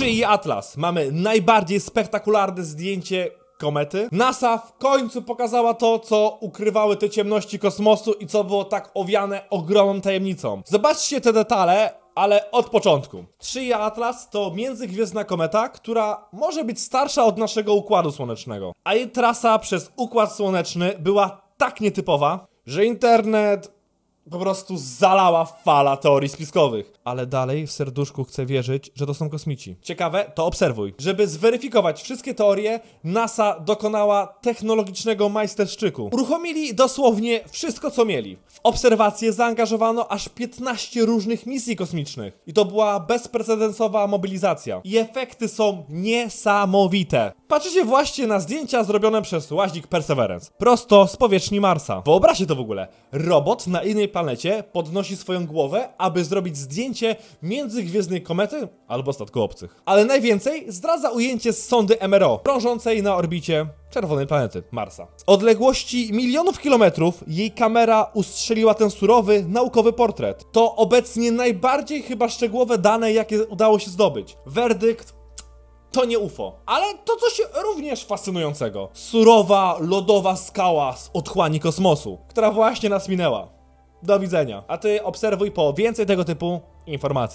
Szyi Atlas. Mamy najbardziej spektakularne zdjęcie komety. NASA w końcu pokazała to, co ukrywały te ciemności kosmosu i co było tak owiane ogromną tajemnicą. Zobaczcie te detale, ale od początku. Szyi Atlas to międzygwiezdna kometa, która może być starsza od naszego Układu Słonecznego. A jej trasa przez Układ Słoneczny była tak nietypowa, że internet po prostu zalała fala teorii spiskowych. Ale dalej w serduszku chcę wierzyć, że to są kosmici. Ciekawe, to obserwuj. Żeby zweryfikować wszystkie teorie, NASA dokonała technologicznego majsterszczyku. Uruchomili dosłownie wszystko, co mieli. W obserwacje zaangażowano aż 15 różnych misji kosmicznych. I to była bezprecedensowa mobilizacja. I efekty są niesamowite. Patrzycie właśnie na zdjęcia zrobione przez łaźnik Perseverance. Prosto z powierzchni Marsa. Wyobraźcie to w ogóle. Robot na innej planecie podnosi swoją głowę, aby zrobić zdjęcie międzygwiezdnej komety albo statku obcych. Ale najwięcej zdradza ujęcie z sondy MRO, krążącej na orbicie czerwonej planety Marsa. Z odległości milionów kilometrów jej kamera ustrzeliła ten surowy, naukowy portret. To obecnie najbardziej chyba szczegółowe dane, jakie udało się zdobyć. Werdykt to nie UFO, ale to coś również fascynującego. Surowa, lodowa skała z otchłani kosmosu, która właśnie nas minęła. Do widzenia. A ty obserwuj po więcej tego typu informacji.